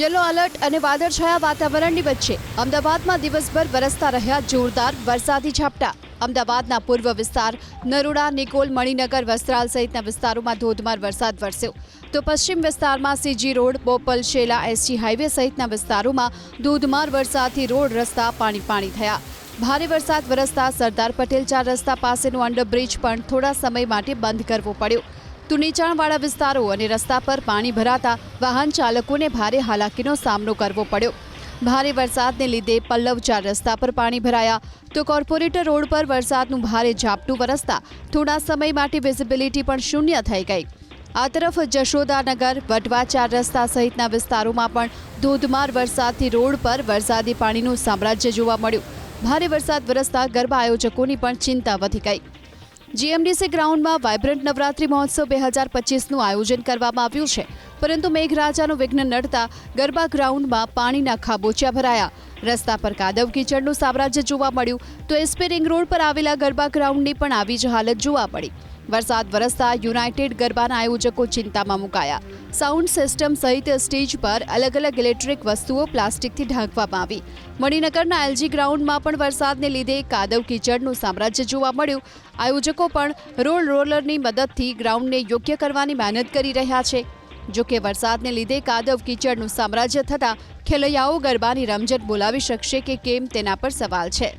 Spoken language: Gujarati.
યલો એલર્ટ અને વાદળછાયા વાતાવરણની વચ્ચે અમદાવાદમાં દિવસભર વરસતા રહ્યા જોરદાર વરસાદી ઝાપટા. અમદાવાદના પૂર્વ વિસ્તાર નરોડા, નિકોલ, મણિનગર, વસ્ત્રાલ સહિતના વિસ્તારોમાં ધોધમાર વરસાદ વરસ્યો. તો પશ્ચિમ વિસ્તારમાં CG road, Bopal, Shela SG highway સહિતના વિસ્તારોમાં ધોધમાર વરસાદથી રોડ, રસ્તા, પાણી પાણી થયા. ભારે વરસાદ વરસતા સરદાર પટેલ ચાર રસ્તા પાસેનો અંડરબ્રિજ પણ થોડા સમય માટે બંધ કરવો પડ્યો. તો નીચાણવાળા વિસ્તારો અને રસ્તા પર પાણી ભરાતા વાહન ચાલકોને ભારે હાલાકીનો સામનો કરવો પડ્યો. ભારે વરસાદને લીધે પલ્લવ ચાર રસ્તા પર પાણી ભરાયા. તો કોર્પોરેટર રોડ પર વરસાદનું ભારે ઝાપટું વરસતા થોડા સમય માટે વિઝિબિલિટી પણ શૂન્ય થઈ ગઈ. આ તરફ જશોદાનગર વટવા ચાર રસ્તા સહિતના વિસ્તારોમાં પણ ધોધમાર વરસાદથી રોડ પર વરસાદી પાણીનું સામ્રાજ્ય જોવા મળ્યું. ભારે વરસાદ વરસતા ગરબા આયોજકોની પણ ચિંતા વધી ગઈ. જીએમડીસી ગ્રાઉન્ડમાં વાયબ્રન્ટ નવરાત્રી મહોત્સવ બે હજાર પચીસનું આયોજન કરવામાં આવ્યું છે. પરંતુ મેઘરાજાનું વિઘ્ન નડતા ગરબા ગ્રાઉન્ડમાં પાણીના ખાબોચિયા ભરાયા. રસ્તા પર કાદવ કીચડનું સામ્રાજ્ય જોવા મળ્યું. તો એસપી રિંગ રોડ પર આવેલા ગરબા ગ્રાઉન્ડની પણ આવી જ હાલત જોવા મળી. વરસાદ વરસતા યુનાઇટેડ ગરબાના આયોજકો ચિંતામાં મુકાયા. સાઉન્ડ સિસ્ટમ સહિત સ્ટેજ પર અલગ અલગ ઇલેક્ટ્રિક વસ્તુઓ પ્લાસ્ટિકથી ઢાંકવામાં આવી. મણિનગરના એલજી ગ્રાઉન્ડમાં પણ વરસાદને લીધે કાદવ કીચડનું સામ્રાજ્ય જોવા મળ્યું. આયોજકો પણ રોલ રોલરની મદદથી ગ્રાઉન્ડને યોગ્ય કરવાની મહેનત કરી રહ્યા છે. જો કે વરસાદને લીધે કાદવ કીચડનું સામ્રાજ્ય થતાં ખેલૈયાઓ ગરબાની રમઝટ બોલાવી શકશે કે કેમ તેના પર સવાલ છે.